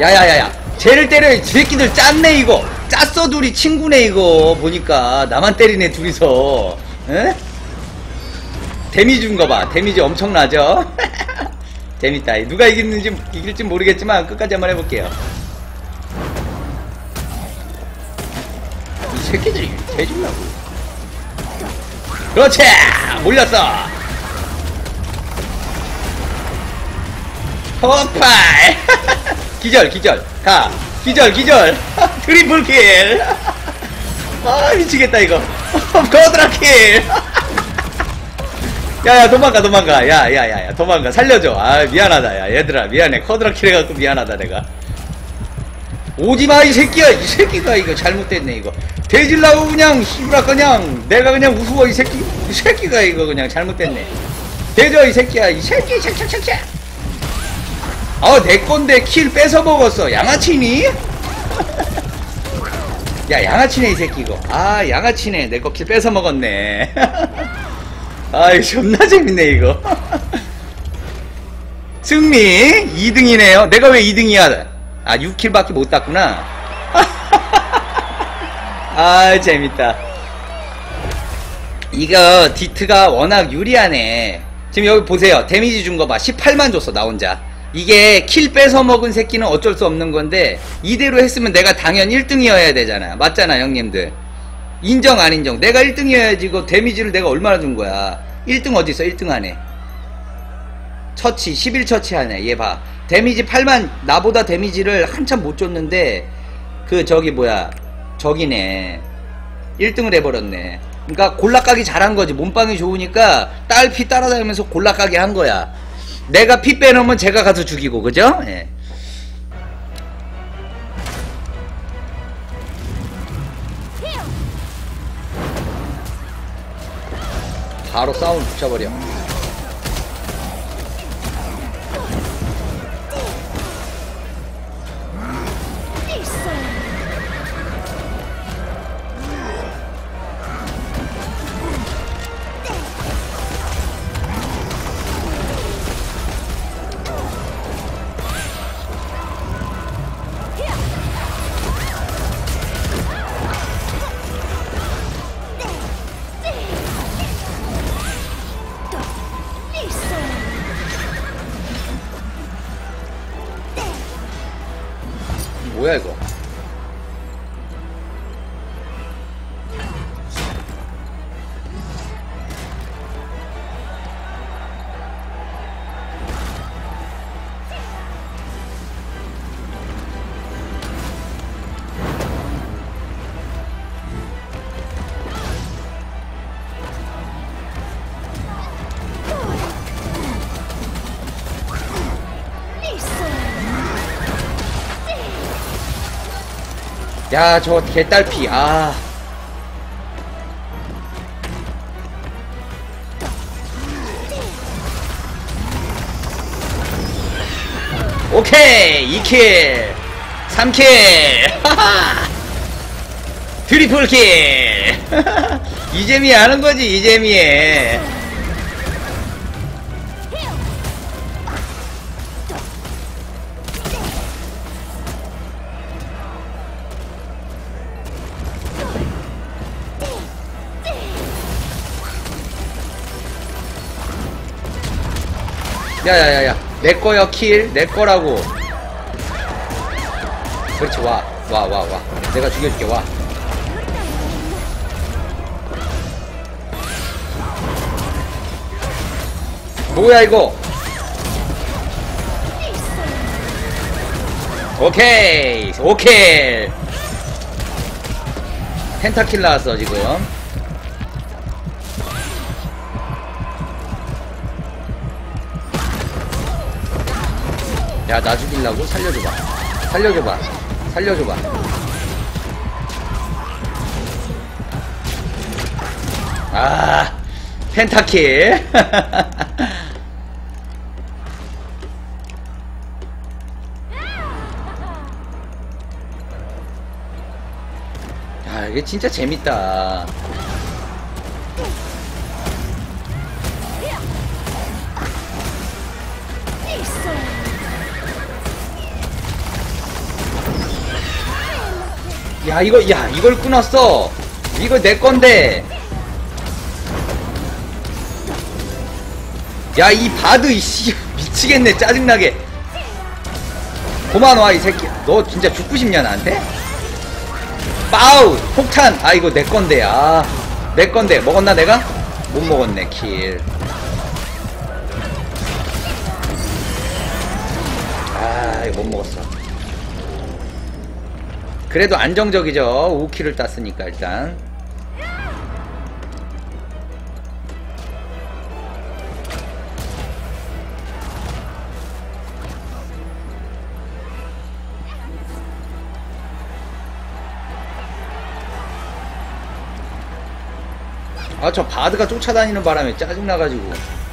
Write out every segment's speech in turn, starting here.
야야야야. 쟤를 때려 이 새끼들 짰네 이거. 짰어 둘이 친구네 이거. 보니까 나만 때리네 둘이서. 에? 데미지 준 거 봐. 데미지 엄청나죠? 재밌다. 누가 이기는지 이길지 모르겠지만 끝까지 한번 해볼게요. 이 새끼들이 대주려고. 그렇지! 몰렸어! 허파이 기절 기절. 가. 기절 기절. 트리플 킬. 아 미치겠다 이거. 거드라 킬. 야야 도망가 도망가. 야야야야 도망가. 살려줘. 아 미안하다. 야 얘들아 미안해. 커드라 킬 해갖고 미안하다 내가. 오지마 이 새끼야. 이 새끼가 이거 잘못됐네 이거. 대질라고 그냥 씨부라 그냥. 내가 그냥 우스워 이 새끼. 이 새끼가 이거 그냥 잘못됐네. 대져 이 새끼야. 이 새끼 샥샥샥샥 아내 건데 킬 뺏어 먹었어. 양아치니? 야 양아치네 이 새끼 이거. 아 양아치네. 내 거 킬 뺏어 먹었네. 아이 존나 재밌네 이거. 승리 2등이네요. 내가 왜 2등이야? 아 6킬밖에 못 땄구나. 아 재밌다. 이거 디트가 워낙 유리하네. 지금 여기 보세요. 데미지 준 거 봐. 18만 줬어 나 혼자 이게 킬 뺏어 먹은 새끼는 어쩔 수 없는 건데 이대로 했으면 내가 당연 1등이어야 되잖아. 맞잖아 형님들. 인정 안 인정. 내가 1등이어야지 이거 데미지를 내가 얼마나 준 거야. 1등 어딨어? 1등 하네 처치 11처치 하네 얘 봐. 데미지 8만 나보다 데미지를 한참 못 줬는데 그 저기 뭐야 저기네. 1등을 해버렸네. 그러니까 골라가기 잘한 거지. 몸빵이 좋으니까 딸피 따라다니면서 골라가기 한 거야 내가 피 빼놓으면 제가 가서 죽이고 그죠? 예. 바로 싸움 붙여버려 야 저 개딸피. 아. 오케이. 2킬. 3킬. 트리플 킬. 이재미 하는 거지 이재미에 야야야야. 내 거야 킬. 내 거라고. 그렇지 와. 와 와 와. 내가 죽여줄게 와. 뭐야 이거? 오케이. 오케이. 펜타킬 나왔어 지금 죽이려고? 살려줘봐. 살려줘봐. 살려줘봐. 아 펜타킬. 아 이게 진짜 재밌다 야 이거 야 이걸 끊었어. 이거 내 건데. 야 이 바드 이씨 미치겠네 짜증나게. 고만 와이 새끼. 너 진짜 죽고 싶냐 나한테? 빠우 폭탄. 아 이거 내 건데 아내 건데. 먹었나 내가? 못 먹었네 킬. 아, 이거 못 먹었어. 그래도 안정적이죠. 5킬을 땄으니까, 일단. 아, 저 바드가 쫓아다니는 바람에 짜증나가지고.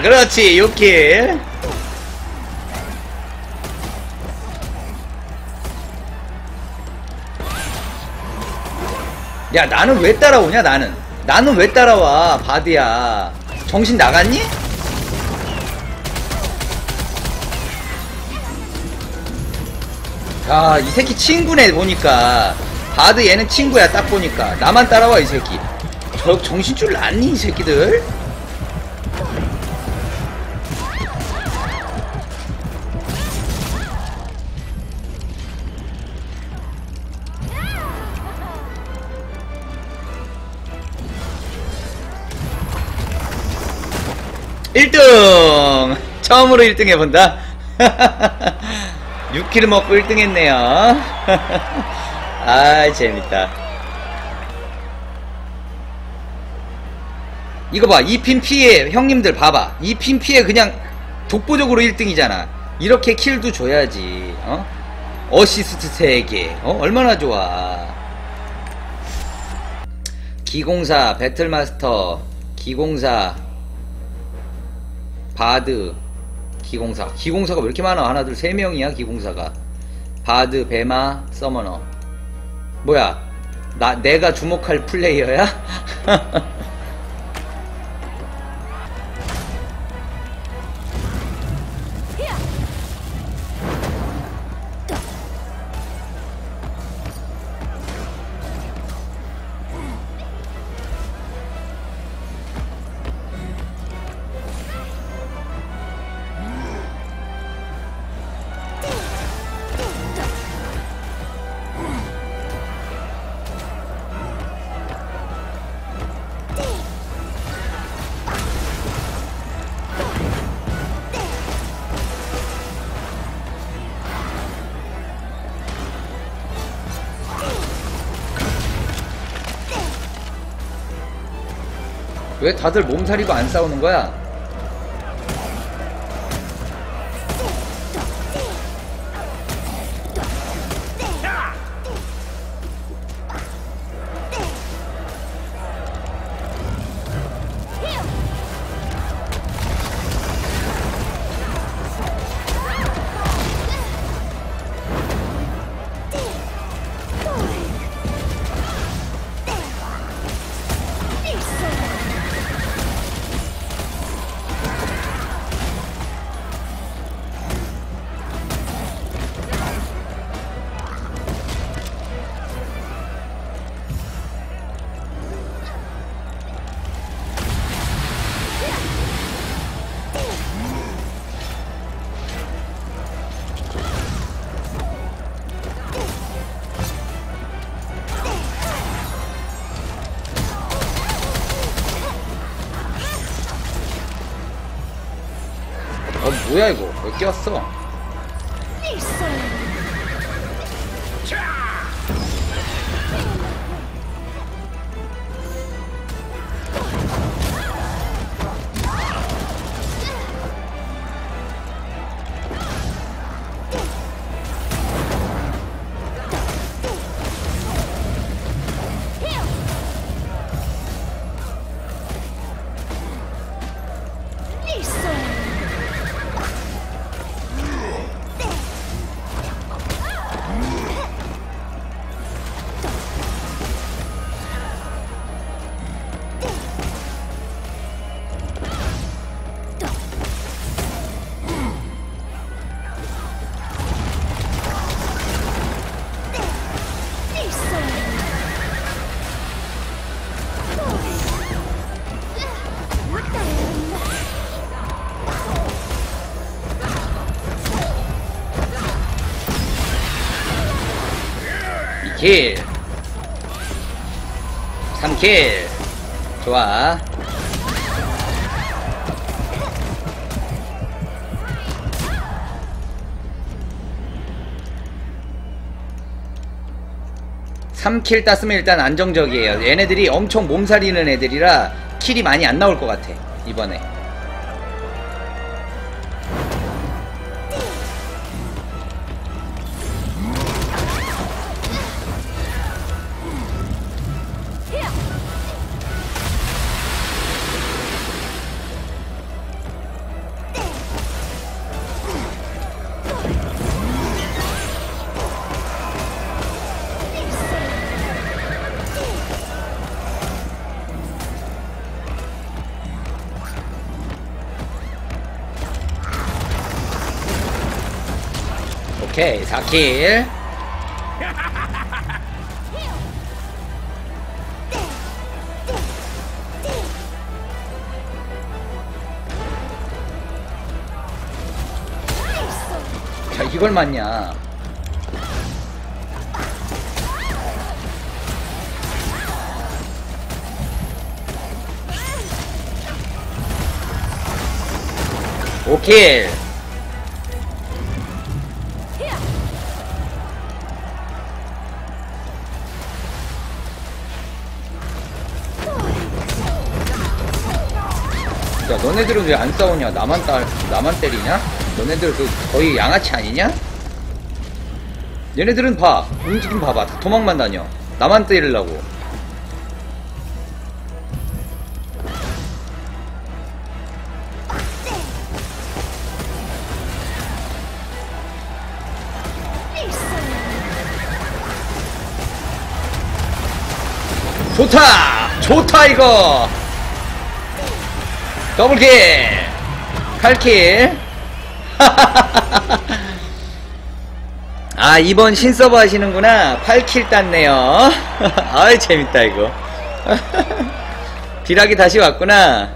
그렇지, 6킬. 야, 나는 왜 따라오냐, 나는. 나는 왜 따라와, 바드야. 정신 나갔니? 야, 이 새끼 친구네, 보니까. 바드 얘는 친구야, 딱 보니까. 나만 따라와, 이 새끼. 저 정신줄 났니, 이 새끼들? 일등. 처음으로 1등 해본다. 6킬을 먹고 1등 했네요. 아 재밌다. 이거 봐 2핀 피해 형님들 봐봐. 2핀 피해 그냥 독보적으로 1등이잖아. 이렇게 킬도 줘야지 어? 어시스트 3개 어? 얼마나 좋아. 기공사 배틀마스터 기공사 바드 기공사. 기공사가 왜 이렇게 많아? 하나 둘 세 명이야 기공사가. 바드 베마 서머너. 뭐야? 나 내가 주목할 플레이어야 왜 다들 몸살이고 안 싸우는 거야 뭐야 이거 왜 꼈어 킬 3킬 좋아 삼킬 땄으면 일단 안정적이에요. 얘네들이 엄청 몸살이는 애들이라 킬이 많이 안 나올 것 같아. 이번에. 오케이 4킬. 자 이걸 맞냐? 오킬 너네들은 왜 안 싸우냐? 나만 따 나만 때리냐? 너네들 그 거의 양아치 아니냐? 얘네들은 봐. 움직임 봐봐. 다 도망만 다녀. 나만 때리려고. 좋다! 좋다 이거 더블킬. 8킬. 아 이번 신서버 하시는구나. 8킬 땄네요. 아이 재밌다 이거. 비락이 다시 왔구나.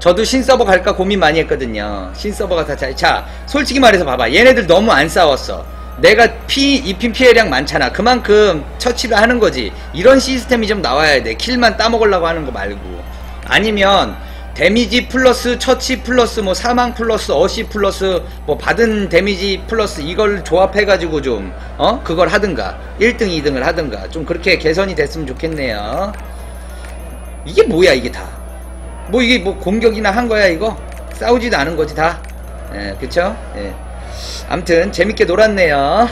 저도 신서버 갈까 고민 많이 했거든요. 신서버가 다 잘... 자 솔직히 말해서 봐봐. 얘네들 너무 안 싸웠어. 내가 피 입힌 피해량 많잖아. 그만큼 처치를 하는 거지. 이런 시스템이 좀 나와야 돼. 킬만 따먹으려고 하는 거 말고. 아니면 데미지 플러스 처치 플러스 뭐 사망 플러스 어시 플러스 뭐 받은 데미지 플러스 이걸 조합해가지고 좀 어? 그걸 하든가 1등 2등을 하든가 좀 그렇게 개선이 됐으면 좋겠네요. 이게 뭐야 이게 다? 뭐 이게 뭐 공격이나 한 거야 이거? 싸우지도 않은 거지 다? 예, 그쵸? 예. 암튼 재밌게 놀았네요